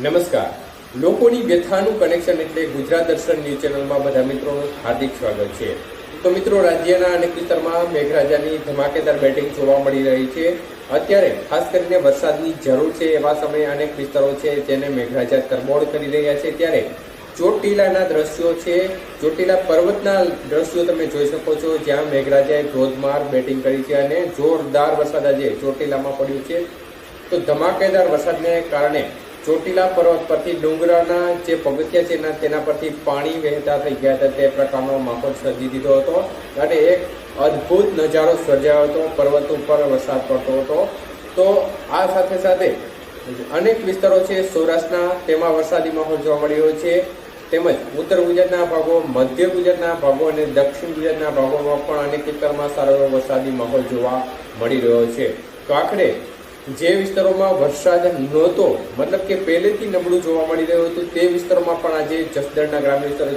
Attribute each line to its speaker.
Speaker 1: નમસ્કાર. લોકોની વ્યથાનું કનેક્શન એટલે ગુજરાત દર્શન ન્યૂઝ ચેનલમાં બધા મિત્રોનું હાર્દિક સ્વાગત છે. તો મિત્રો, રાજ્યના અનેક વિસ્તારમાં મેઘરાજાની ધમાકેદાર બેટિંગ જોવા મળી રહી છે. અત્યારે ખાસ કરીને વરસાદની જરૂર છે એવા સમયે અનેક વિસ્તારો છે જેને મેઘરાજા તરબોળ કરી રહ્યા છે. ત્યારે ચોટીલાના દ્રશ્યો છે. ચોટીલા પર્વતના દ્રશ્યો તમે જોઈ શકો છો, જ્યાં મેઘરાજાએ ધોધમાર બેટિંગ કરી છે અને જોરદાર વરસાદ આજે ચોટીલામાં પડ્યું છે. તો ધમાકેદાર વરસાદને કારણે ચોટીલા પર્વત પરથી ડુંગરાના જે પગથિયા છે તેના પરથી પાણી વહેતા થઈ ગયા હતા. તે પ્રકારનો માહોલ સર્જી દીધો હતો અને એક અદ્ભુત નજારો સર્જાયો હતો. પર્વત ઉપર વરસાદ પડતો હતો. તો આ સાથે સાથે અનેક વિસ્તારો છે સૌરાષ્ટ્રના. તેમાં વરસાદી માહોલ જોવા મળ્યો છે. તેમજ ઉત્તર ગુજરાતના ભાગો, મધ્ય ગુજરાતના ભાગો અને દક્ષિણ ગુજરાતના ભાગોમાં પણ અનેક વિસ્તારમાં સારો એવો વરસાદી માહોલ જોવા મળી રહ્યો છે. તો જે વિસ્તારોમાં વરસાદ નહોતો, મતલબ કે પહેલેથી નબળું જોવા મળી રહ્યું હતું, તે વિસ્તારોમાં પણ આજે જસદણના ગ્રામ્ય વિસ્તારો